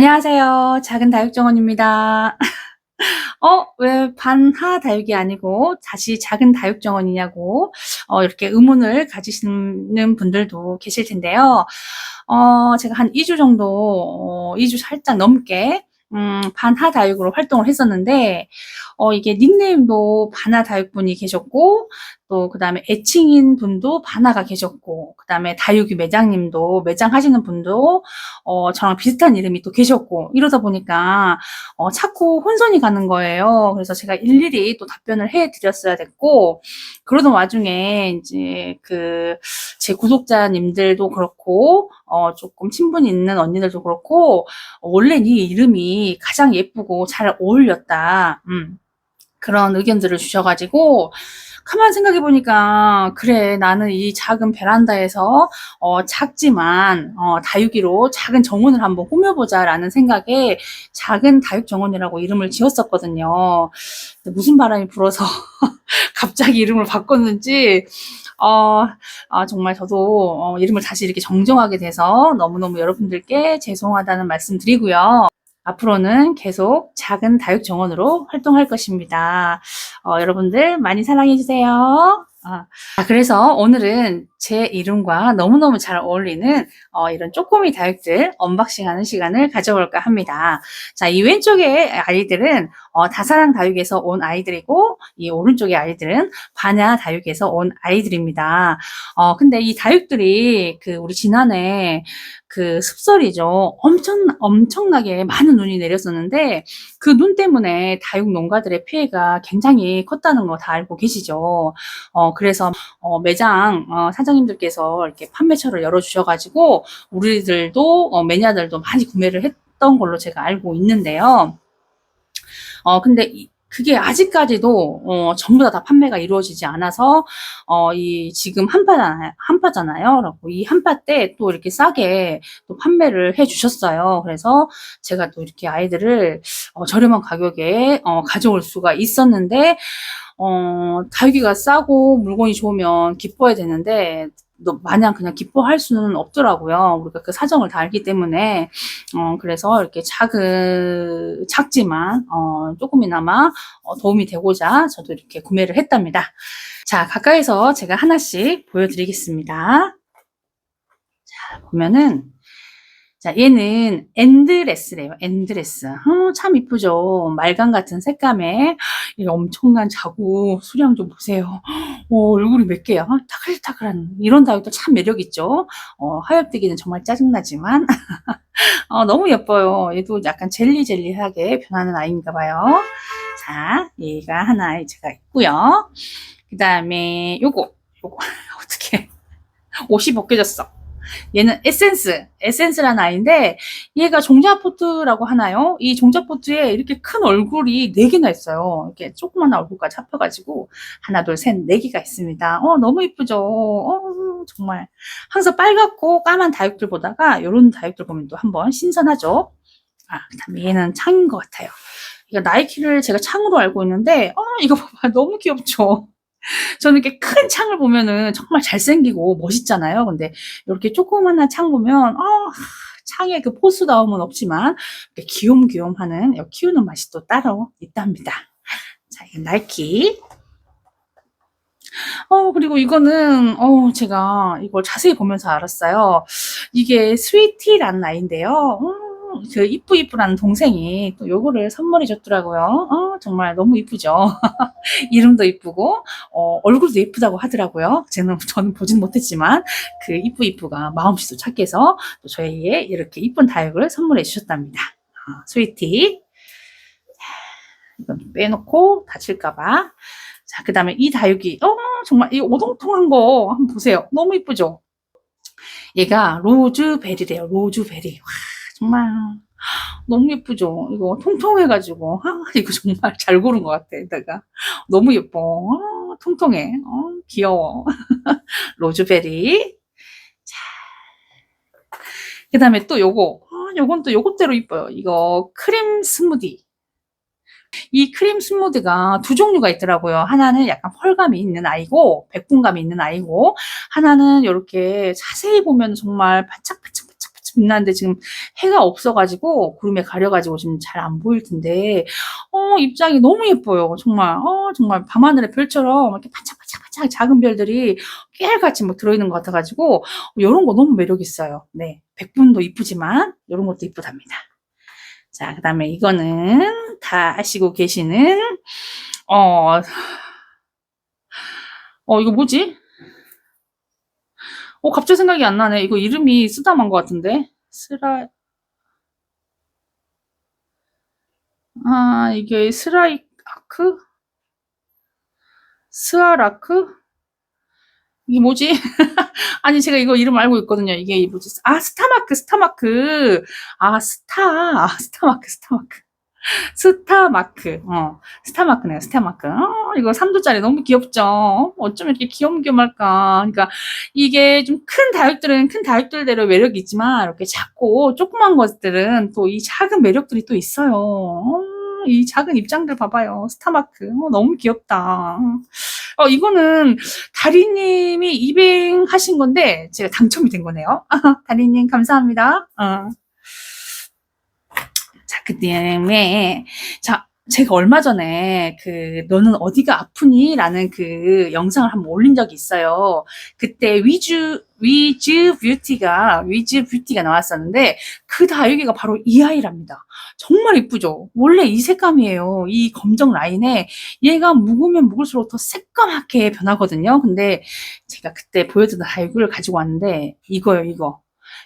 안녕하세요. 작은 다육정원입니다. 어, 왜 반하 다육이 아니고 다시 작은 다육정원이냐고, 어, 이렇게 의문을 가지시는 분들도 계실 텐데요. 어, 제가 한 2주 정도, 어, 2주 살짝 넘게, 음, 반하 다육으로 활동을 했었는데, 어, 이게 닉네임도 반하 다육분이 계셨고, 또 그다음에 애칭인 분도 반하가 계셨고, 그다음에 다육이 매장님도 매장 하시는 분도 어, 저랑 비슷한 이름이 또 계셨고, 이러다 보니까 어, 자꾸 혼선이 가는 거예요. 그래서 제가 일일이 또 답변을 해 드렸어야 됐고, 그러던 와중에 이제 그 제 구독자님들도 그렇고, 어, 조금 친분이 있는 언니들도 그렇고, 어, 원래 네 이름이 가장 예쁘고 잘 어울렸다. 음. 그런 의견들을 주셔가지고, 가만 생각해 보니까, 그래, 나는 이 작은 베란다에서, 어, 작지만, 어, 다육이로 작은 정원을 한번 꾸며보자라는 생각에 작은 다육 정원이라고 이름을 지었었거든요. 무슨 바람이 불어서 갑자기 이름을 바꿨는지, 어, 아, 정말 저도 어, 이름을 다시 이렇게 정정하게 돼서 너무너무 여러분들께 죄송하다는 말씀 드리고요. 앞으로는 계속 작은 다육 정원으로 활동할 것입니다. 어, 여러분들 많이 사랑해 주세요. 아, 아, 그래서 오늘은 제 이름과 너무너무 잘 어울리는 어, 이런 쪼꼬미 다육들 언박싱하는 시간을 가져볼까 합니다. 자, 이 왼쪽의 아이들은 어, 다사랑 다육에서 온 아이들이고 이 오른쪽의 아이들은 반야 다육에서 온 아이들입니다. 어, 근데 이 다육들이 그 우리 지난해 그 습설이죠. 엄청 엄청나게 많은 눈이 내렸었는데 그 눈 때문에 다육 농가들의 피해가 굉장히 컸다는 거 다 알고 계시죠. 어, 그래서 어, 매장 어, 사장 님들께서 이렇게 판매처를 열어주셔가지고 우리들도 어, 매니아들도 많이 구매를 했던 걸로 제가 알고 있는데요. 어, 근데 이, 그게 아직까지도 어, 전부 다, 다 판매가 이루어지지 않아서 어, 이 지금 한파잖아요. 한파잖아요. 그래고 이 한파 때 또 이렇게 싸게 또 판매를 해주셨어요. 그래서 제가 또 이렇게 아이들을 어, 저렴한 가격에 어, 가져올 수가 있었는데 어, 다육이가 싸고 물건이 좋으면 기뻐야 되는데 너 마냥 그냥 기뻐할 수는 없더라고요. 우리가 그 사정을 다 알기 때문에 어, 그래서 이렇게 작은 작지만 어, 조금이나마 어, 도움이 되고자 저도 이렇게 구매를 했답니다. 자 가까이서 제가 하나씩 보여드리겠습니다. 자 보면은 자, 얘는 엔드레스래요. 엔드레스. 어, 참 이쁘죠. 말강 같은 색감에 이 엄청난 자구 수량 좀 보세요. 어, 얼굴이 몇 개야? 타글타글한 이런 다육도 참 매력 있죠. 어, 하엽뜨기는 정말 짜증나지만 어, 너무 예뻐요. 얘도 약간 젤리 젤리하게 변하는 아이인가 봐요. 자, 얘가 하나 제가 있고요. 그 다음에 요거 요거 어떻게 옷이 벗겨졌어. 얘는 에센스, 에센스라는 아이인데 얘가 종자포트라고 하나요? 이 종자포트에 이렇게 큰 얼굴이 4개나 있어요. 이렇게 조그만 얼굴까지 합혀가지고 하나, 둘, 셋, 4개가 있습니다. 어, 너무 이쁘죠? 어, 정말 항상 빨갛고 까만 다육들 보다가 이런 다육들 보면 또 한번 신선하죠? 아, 그 다음에 얘는 창인 것 같아요. 이거 나이키를 제가 창으로 알고 있는데 어, 이거 봐봐 너무 귀엽죠? 저는 이렇게 큰 창을 보면은 정말 잘생기고 멋있잖아요. 근데 이렇게 조그만한 창 보면 어, 창의 그 포스다움은 없지만 이렇게 귀염귀염 하는 키우는 맛이 또 따로 있답니다. 자, 이 나이키. 어, 그리고 이거는, 어, 제가 이걸 자세히 보면서 알았어요. 이게 스위티라는 아이인데요. 음, 그 이쁘 이쁘라는 동생이 또 요거를 선물해 줬더라고요. 어, 정말 너무 이쁘죠. 이름도 이쁘고 어, 얼굴도 예쁘다고 하더라고요. 저는 저는 보진 못했지만 그 이쁘 이쁘가 마음씨도 착해서 또 저희에게 이렇게 이쁜 다육을 선물해 주셨답니다. 어, 스위티. 이건 빼놓고 다칠까봐. 자, 그 다음에 이 다육이, 어, 정말 이 오동통한 거 한번 보세요. 너무 이쁘죠? 얘가 로즈베리래요. 로즈베리. 와, 정말 너무 예쁘죠? 이거 통통해가지고 아, 이거 정말 잘 고른 것 같아. 내가 너무 예뻐. 아, 통통해. 어, 귀여워. 로즈베리. 자, 그 다음에 또 요거. 아, 요건 또 요것대로 이뻐요. 이거 크림 스무디. 이 크림 스무드가 두 종류가 있더라고요. 하나는 약간 펄감이 있는 아이고, 백분감이 있는 아이고, 하나는 이렇게 자세히 보면 정말 반짝 빛나는데 지금 해가 없어가지고 구름에 가려가지고 지금 잘 안 보일 텐데. 어 입장이 너무 예뻐요. 정말. 어 정말 밤하늘의 별처럼 이렇게 반짝반짝반짝 작은 별들이 깨알같이 막 들어있는 것 같아가지고 이런 거 너무 매력 있어요. 네 백분도 이쁘지만 이런 것도 이쁘답니다. 자 그 다음에 이거는 다 아시고 계시는 어 어, 이거 뭐지? 어, 갑자기 생각이 안 나네. 이거 이름이 쓰다만 것 같은데. 스라, 아, 이게 스라이아크? 스아라크? 이게 뭐지? 아니, 제가 이거 이름 알고 있거든요. 이게 뭐지? 아, 스타마크, 스타마크. 아, 스타. 아, 스타마크, 스타마크. 스타마크. 어, 스타마크네요, 스타마크. 어, 이거 3도짜리 너무 귀엽죠? 어, 어쩜 이렇게 귀염귀염할까? 그러니까 이게 좀 큰 다육들은 큰 다육들대로 매력이 있지만 이렇게 작고 조그만 것들은 또 이 작은 매력들이 또 있어요. 어, 이 작은 입장들 봐봐요. 스타마크. 어, 너무 귀엽다. 어, 이거는 다리님이 입행하신 건데 제가 당첨이 된 거네요. 다리님 감사합니다. 어. 자, 그 다음에, 자, 제가 얼마 전에 그, 너는 어디가 아프니? 라는 그 영상을 한번 올린 적이 있어요. 그때 위즈, 위즈 뷰티가, 위즈 뷰티가 나왔었는데, 그 다육이가 바로 이 아이랍니다. 정말 이쁘죠? 원래 이 색감이에요. 이 검정 라인에 얘가 묵으면 묵을수록 더 새까맣게 변하거든요. 근데 제가 그때 보여드린 다육이를 가지고 왔는데, 이거요, 이거.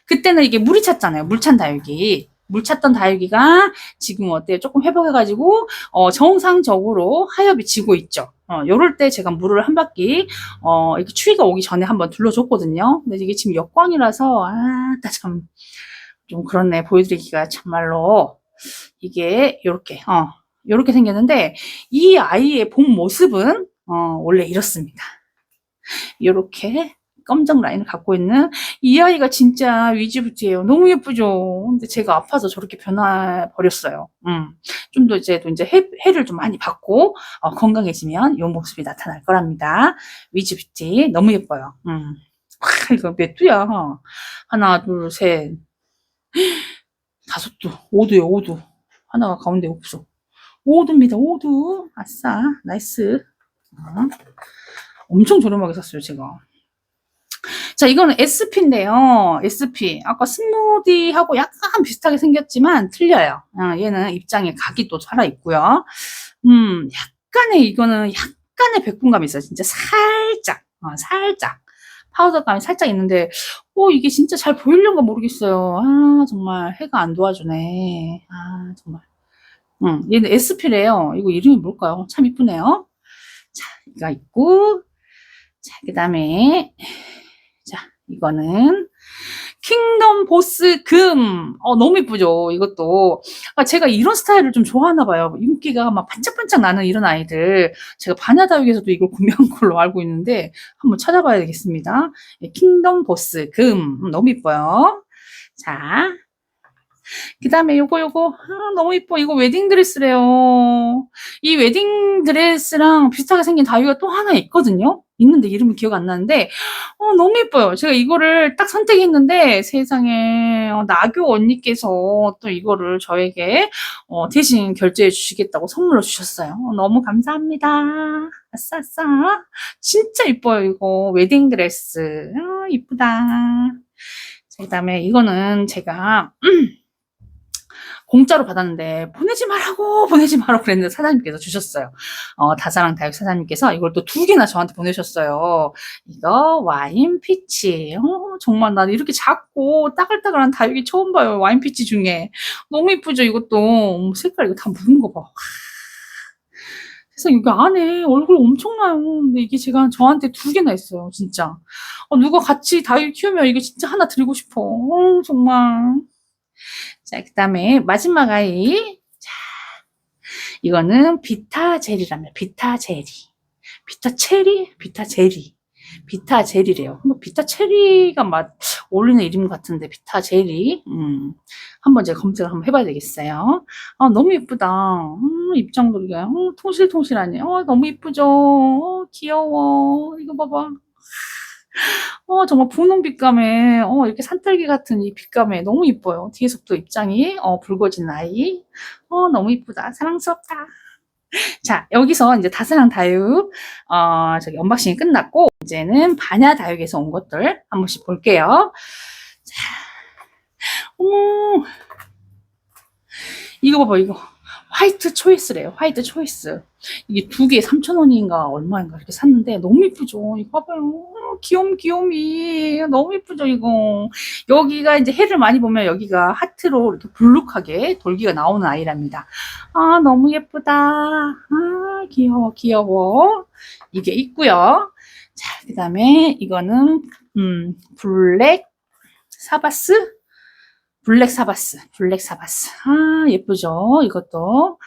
그때는 이게 물이 찼잖아요. 물 찬 다육이. 물 찼던 다육이가 지금 어때요? 조금 회복해가지고 어, 정상적으로 하엽이 지고 있죠. 어, 요럴 때 제가 물을 한 바퀴 어, 이렇게 추위가 오기 전에 한번 둘러줬거든요. 근데 이게 지금 역광이라서 아, 참 좀 그렇네 보여드리기가 참말로 이게 요렇게 어, 요렇게 생겼는데 이 아이의 본 모습은 어, 원래 이렇습니다. 요렇게 검정 라인을 갖고 있는 이 아이가 진짜 위지부지예요. 너무 예쁘죠. 근데 제가 아파서 저렇게 변해 버렸어요. 음. 좀 더 이제 또 이제 해, 해를 좀 많이 받고 어, 건강해지면 이 모습이 나타날 거랍니다. 위지부지 너무 예뻐요. 음. 와, 이거 몇 두야? 하나, 둘, 셋, 다섯 두, 오두요, 오두. 하나가 가운데 없어. 오두입니다, 오두. 아싸, 나이스. 어. 엄청 저렴하게 샀어요, 제가. 자, 이거는 SP인데요. SP. 아까 스무디하고 약간 비슷하게 생겼지만 틀려요. 어, 얘는 입장에 각이 또 살아있고요. 음, 약간의, 이거는 약간의 백분감이 있어요. 진짜 살짝, 어, 살짝. 파우더감이 살짝 있는데, 어, 이게 진짜 잘 보이려는가 모르겠어요. 아, 정말 해가 안 도와주네. 아, 정말. 음, 얘는 SP래요. 이거 이름이 뭘까요? 참 이쁘네요. 자, 이거 있고, 자, 그 다음에, 자, 이거는 킹덤 보스 금. 어, 너무 이쁘죠? 이것도. 아, 제가 이런 스타일을 좀 좋아하나 봐요. 윤기가 막 반짝반짝 나는 이런 아이들. 제가 바나다육에서도 이걸 구매한 걸로 알고 있는데 한번 찾아봐야 되겠습니다. 예, 킹덤 보스 금. 음, 너무 이뻐요. 자. 그 다음에 요거 요거 아, 너무 이뻐 이거 웨딩 드레스래요 이 웨딩 드레스랑 비슷하게 생긴 다이가 또 하나 있거든요 있는데 이름이 기억 안 나는데 어, 너무 예뻐요. 제가 이거를 딱 선택했는데 세상에 어, 나교 언니께서 또 이거를 저에게 어, 대신 결제해 주시겠다고 선물로 주셨어요. 어, 너무 감사합니다. 아싸 아싸. 진짜 이뻐요 이거 웨딩 드레스. 아, 이쁘다. 그다음에 이거는 제가 공짜로 받았는데 보내지 말라고 보내지 말라고 그랬는데 사장님께서 주셨어요. 어, 다사랑 다육 사장님께서 이걸 또 두 개나 저한테 보내셨어요. 이거 와인 피치. 어, 정말 나 이렇게 작고 따글따글한 다육이 처음 봐요. 와인 피치 중에. 너무 이쁘죠 이것도. 색깔 이거 다 묻은 거 봐. 그래서 여기 안에 얼굴 엄청나요. 근데 이게 제가 저한테 두 개나 있어요. 진짜. 어, 누가 같이 다육 키우면 이거 진짜 하나 드리고 싶어. 어, 정말. 자, 그 다음에 마지막 아이. 자, 이거는 비타 젤이랍니다. 비타 제리. 비타 체리? 비타 제리. 비타 젤이래요. 뭐 비타 체리가 맛 어울리는 이름 같은데 비타 젤이. 음, 한번 제가 검색을 한번 해봐야 되겠어요. 아 너무 예쁘다. 음, 입장도 이게 어, 통실통실하네. 어 너무 예쁘죠. 어, 귀여워. 이거 봐봐. 어, 정말 분홍 빛감에, 어, 이렇게 산딸기 같은 이 빛감에 너무 이뻐요. 뒤에서부터 입장이, 어, 붉어진 아이. 어, 너무 이쁘다. 사랑스럽다. 자, 여기서 이제 다사랑 다육, 어, 저기 언박싱이 끝났고, 이제는 반야 다육에서 온 것들 한 번씩 볼게요. 자, 어머, 이거 봐봐, 이거. 화이트 초이스래요. 화이트 초이스. 이게 두 개에 3,000원인가 얼마인가 이렇게 샀는데 너무 이쁘죠. 이거 봐봐요. 어, 귀염 귀요미. 너무 이쁘죠, 이거. 여기가 이제 해를 많이 보면 여기가 하트로 이렇게 불룩하게 돌기가 나오는 아이랍니다. 아, 너무 예쁘다. 아, 귀여워, 귀여워. 이게 있고요. 자, 그 다음에 이거는, 음, 블랙 사바스? 블랙 사바스, 블랙 사바스. 아, 예쁘죠? 이것도.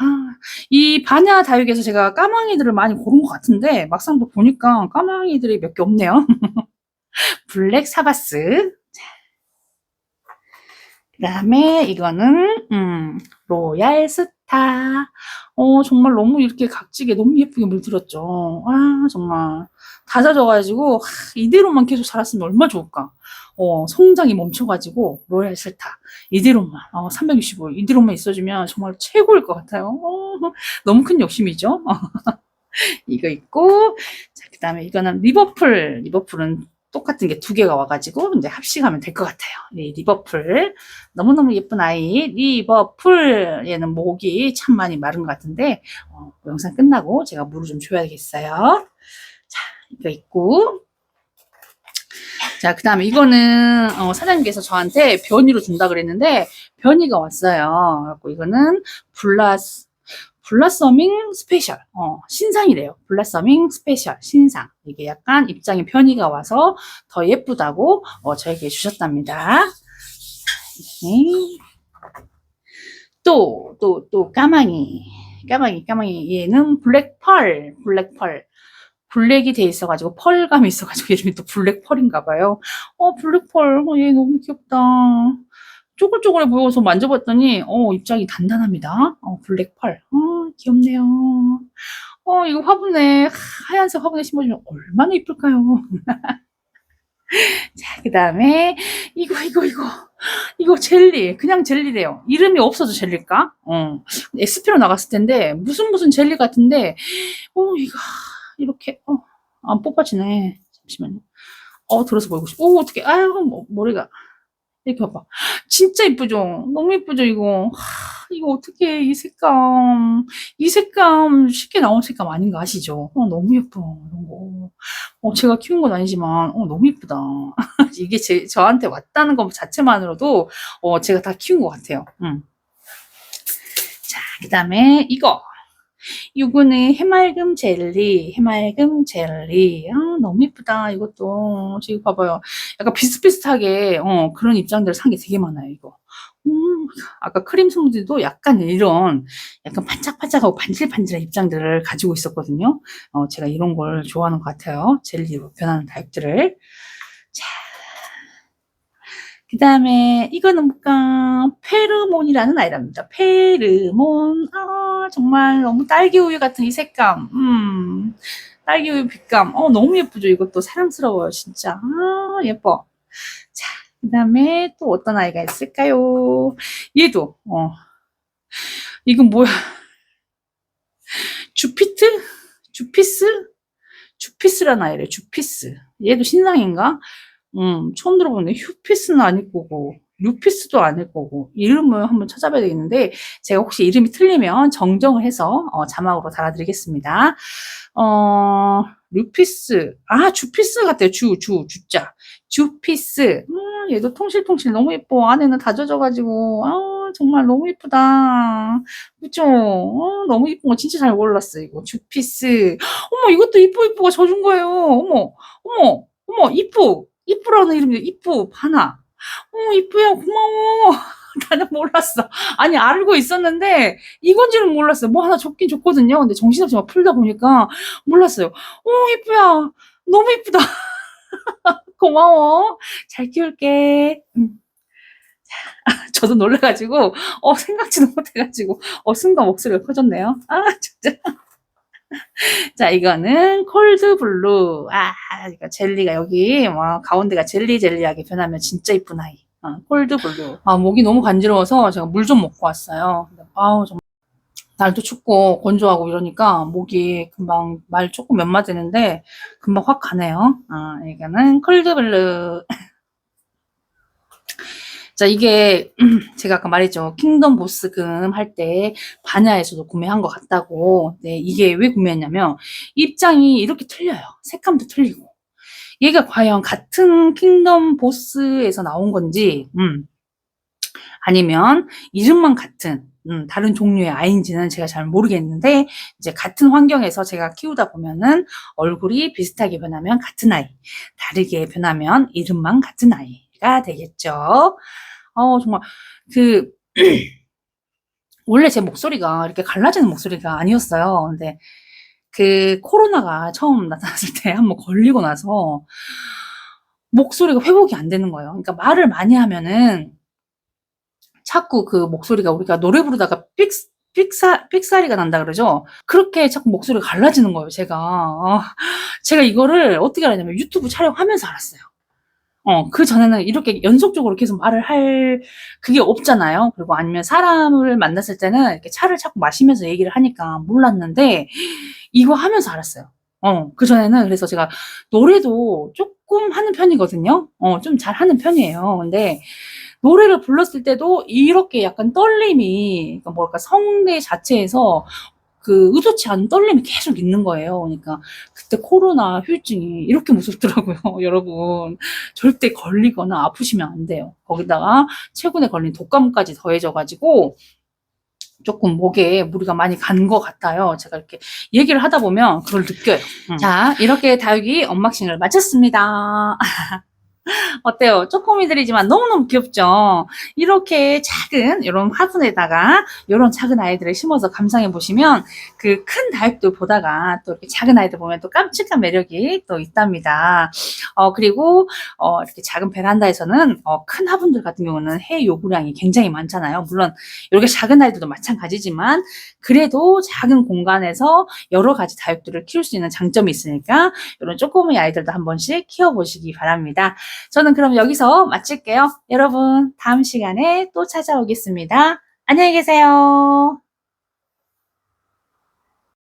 아, 이 반야 다육에서 제가 까망이들을 많이 고른 것 같은데, 막상 또 보니까 까망이들이 몇 개 없네요. 블랙 사바스. 그 다음에 이거는, 음, 로얄 스타. 어, 정말 너무 이렇게 각지게 너무 예쁘게 물들었죠. 아, 정말. 다 젖어가지고, 하, 이대로만 계속 자랐으면 얼마나 좋을까. 어, 성장이 멈춰가지고, 로얄 스타. 이대로만, 어, 365, 이대로만 있어주면 정말 최고일 것 같아요. 어, 너무 큰 욕심이죠. 이거 있고, 자, 그 다음에 이거는 리버풀. 리버풀은 똑같은 게 두 개가 와가지고, 이제 합식하면 될 것 같아요. 이 리버풀. 너무너무 예쁜 아이. 리버풀. 얘는 목이 참 많이 마른 것 같은데, 어, 영상 끝나고 제가 물을 좀 줘야겠어요. 자, 이거 있고. 자, 그 다음에 이거는, 어, 사장님께서 저한테 변이로 준다 그랬는데, 변이가 왔어요. 그래갖고 이거는 블라스, 블라서밍 스페셜. 어, 신상이래요. 블라서밍 스페셜. 신상. 이게 약간 입장에 변이가 와서 더 예쁘다고, 어, 저에게 주셨답니다. 네. 또, 또, 또, 까망이. 까망이, 까망이. 얘는 블랙펄. 블랙펄. 블랙이 돼 있어가지고 펄감이 있어가지고 이름이 또 블랙펄인가 봐요. 어 블랙펄 어, 얘 너무 귀엽다. 쪼글쪼글해 보여서 만져봤더니 어 입장이 단단합니다. 어 블랙펄 어 귀엽네요. 어 이거 화분에 하얀색 화분에 심어주면 얼마나 이쁠까요? 자, 그 다음에, 이거, 이거, 이거. 이거 젤리. 그냥 젤리래요. 이름이 없어도 젤리일까? 어. SP로 나갔을 텐데, 무슨 무슨 젤리 같은데, 어, 이거, 이렇게, 어, 안 뽑아지네. 잠시만요. 어, 들어서 보이고 싶어. 오, 어떡해. 아유, 뭐, 머리가. 이렇게 봐봐. 진짜 이쁘죠? 너무 이쁘죠, 이거? 하, 이거 어떻게, 이 색감. 이 색감 쉽게 나온 색감 아닌가 아시죠? 어, 너무 예뻐, 이런 거. 어, 제가 키운 건 아니지만, 어, 너무 이쁘다. 이게 제, 저한테 왔다는 것 자체만으로도, 어, 제가 다 키운 것 같아요. 음. 자, 그 다음에 이거. 이거는 해맑음 젤리, 해맑음 젤리. 아, 너무 예쁘다. 이것도. 지금 봐봐요. 약간 비슷비슷하게, 어, 그런 입장들 산 게 되게 많아요, 이거. 음, 아까 크림 스무디도 약간 이런, 약간 반짝반짝하고 반질반질한 입장들을 가지고 있었거든요. 어, 제가 이런 걸 좋아하는 것 같아요. 젤리로 변하는 다육들을. 자. 그 다음에, 이거는 뭘까? 페르몬이라는 아이랍니다. 페르몬. 아, 정말 너무 딸기 우유 같은 이 색감. 음, 딸기 우유 빛감. 어, 너무 예쁘죠? 이것도 사랑스러워요, 진짜. 아, 예뻐. 자, 그 다음에 또 어떤 아이가 있을까요? 얘도, 어. 이건 뭐야? 주피트? 주피스? 주피스라는 아이래, 주피스. 얘도 신상인가? 음, 처음 들어보는데 휴피스는 아닐 거고, 루피스도 아닐 거고, 이름을 한번 찾아봐야 되겠는데, 제가 혹시 이름이 틀리면 정정을 해서 어, 자막으로 달아드리겠습니다. 어, 루피스, 아, 주피스 같아요. 주, 주, 주자. 주피스. 음, 얘도 통실통실 너무 예뻐. 안에는 다 젖어가지고, 아, 정말 너무 예쁘다. 그쵸? 어, 너무 예쁜 거 진짜 잘 골랐어, 이거. 주피스. 어머, 이것도 이뻐, 이뻐가 져준 거예요. 어머, 어머, 어머, 이뻐. 이쁘라는 이름이 이쁘, 바나. 어, 이쁘야, 고마워. 나는 몰랐어. 아니, 알고 있었는데, 이건지는 몰랐어요. 뭐 하나 줬긴 줬거든요. 근데 정신없이 막 풀다 보니까 몰랐어요. 어, 이쁘야. 너무 이쁘다. 고마워. 잘 키울게. 음. 저도 놀래가지고, 어, 생각지도 못해가지고, 어, 순간 목소리가 커졌네요. 아, 진짜. 자, 이거는 콜드 블루. 아, 이거 젤리가 여기, 와, 가운데가 젤리 젤리하게 변하면 진짜 이쁜 아이. 어, 콜드 블루. 아, 목이 너무 간지러워서 제가 물 좀 먹고 왔어요. 아우, 정말. 날도 춥고 건조하고 이러니까 목이 금방 말 조금 면마되는데 금방 확 가네요. 아, 이거는 콜드 블루. 자, 이게 제가 아까 말했죠. 킹덤 보스금 할 때 반야에서도 구매한 것 같다고. 네, 이게 왜 구매했냐면 입장이 이렇게 틀려요. 색감도 틀리고. 얘가 과연 같은 킹덤 보스에서 나온 건지, 음, 아니면 이름만 같은 음, 다른 종류의 아이인지는 제가 잘 모르겠는데 이제 같은 환경에서 제가 키우다 보면은 얼굴이 비슷하게 변하면 같은 아이, 다르게 변하면 이름만 같은 아이가 되겠죠. 어, 정말 그 원래 제 목소리가 이렇게 갈라지는 목소리가 아니었어요. 근데 그 코로나가 처음 나타났을 때 한번 걸리고 나서 목소리가 회복이 안 되는 거예요. 그러니까 말을 많이 하면은 자꾸 그 목소리가 우리가 노래 부르다가 삑, 삑사, 삑사리가 난다 그러죠? 그렇게 자꾸 목소리가 갈라지는 거예요, 제가. 어, 제가 이거를 어떻게 알았냐면 유튜브 촬영하면서 알았어요. 어, 그 전에는 이렇게 연속적으로 계속 말을 할 그게 없잖아요. 그리고 아니면 사람을 만났을 때는 이렇게 차를 자꾸 마시면서 얘기를 하니까 몰랐는데 이거 하면서 알았어요. 어, 그 전에는 그래서 제가 노래도 조금 하는 편이거든요. 어, 좀 잘 하는 편이에요. 근데 노래를 불렀을 때도 이렇게 약간 떨림이, 그러니까 뭐랄까, 성대 자체에서 그 의도치 않은 떨림이 계속 있는 거예요. 그러니까 그때 코로나 후유증이 이렇게 무섭더라고요, 여러분. 절대 걸리거나 아프시면 안 돼요. 거기다가 최근에 걸린 독감까지 더해져가지고 조금 목에 무리가 많이 간 것 같아요. 제가 이렇게 얘기를 하다 보면 그걸 느껴요. 음. 자, 이렇게 다육이 언박싱을 마쳤습니다. 어때요? 쪼꼬미들이지만 너무너무 귀엽죠? 이렇게 작은 이런 화분에다가 이런 작은 아이들을 심어서 감상해 보시면 그 큰 다육들 보다가 또 이렇게 작은 아이들 보면 또 깜찍한 매력이 또 있답니다. 어, 그리고 어, 이렇게 작은 베란다에서는 어, 큰 화분들 같은 경우는 해 요구량이 굉장히 많잖아요. 물론 이렇게 작은 아이들도 마찬가지지만 그래도 작은 공간에서 여러 가지 다육들을 키울 수 있는 장점이 있으니까 이런 쪼꼬미 아이들도 한 번씩 키워보시기 바랍니다. 저는 그럼 여기서 마칠게요. 여러분, 다음 시간에 또 찾아오겠습니다. 안녕히 계세요.